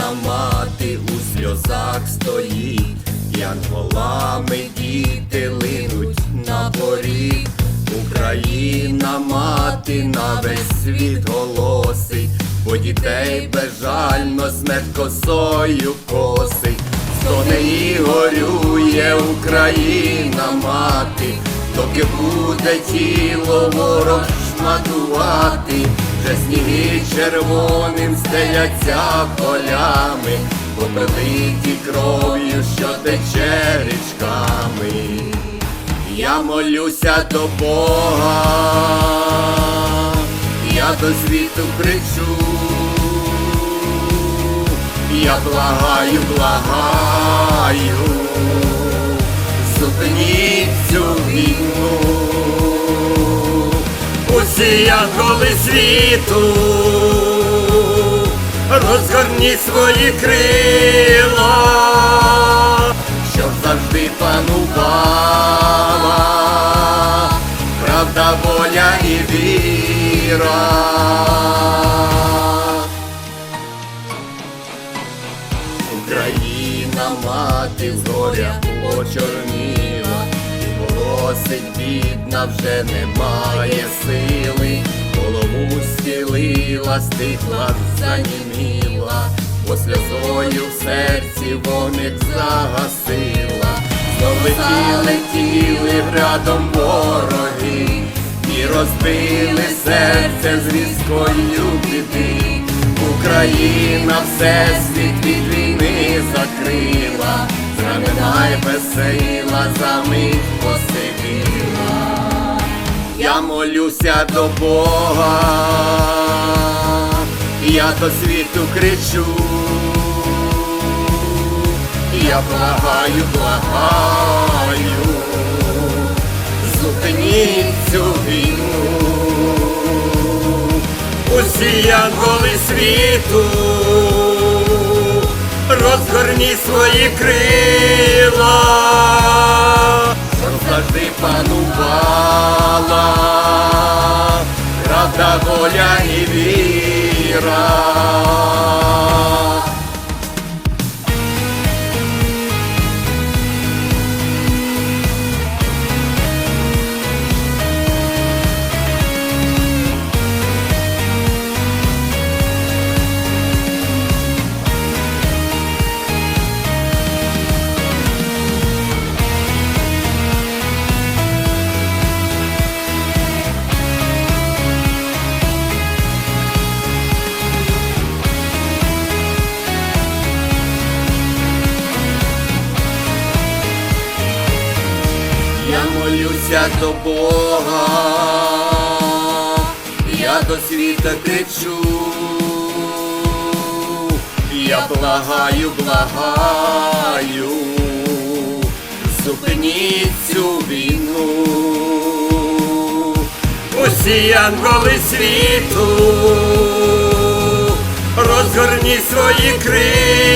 Україна мати у сльозах стоїть, янголами діти линуть на поріг. Україна мати на весь світ голосить, бо дітей безжально смерть косою косить. Стоне і горює Україна мати, доки буде тіло ворог шматувати, вже сніги червоним стеляться полями, попелиті кров'ю, що тече річками. Я молюся до Бога, я до світу кричу, я благаю, благаю, зупиніть цю війну, усі янголи світу, розгорніть свої крила, щоб завжди панувала правда, воля і віра. Україна мати з горя почорніла, і бідна вже немає сили, голову схилила, стихла, заніміла, бо сльозою в серці вогник загасила, знов летіли, летіли рядом вороги, і розбили серце з різкою біди. Україна все світ від війни Знамена й весела за мить посивіла. Я молюся до Бога, я до світу кричу, я благаю, благаю, зупиніть цю війну. Усі янголи світу, розгорні свої крила, молюся до Бога, я до світа кричу, я благаю, благаю, зупиніть цю війну, усі янголи світу, розгорніть свої крила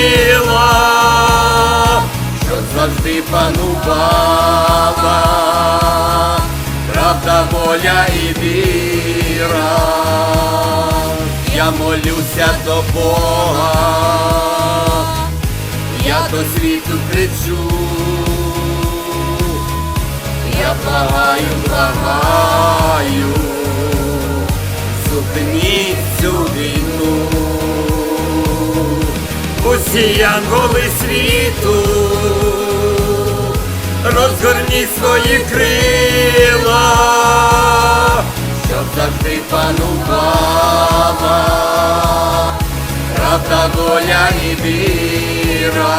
завжди панувала правда, воля і віра. Я молюся до Бога, я до світу кричу, я благаю, благаю, зупиніть цю війну. Усі янголи світу, розгорніть свої крила, щоб завжди панувала правда, воля і віра.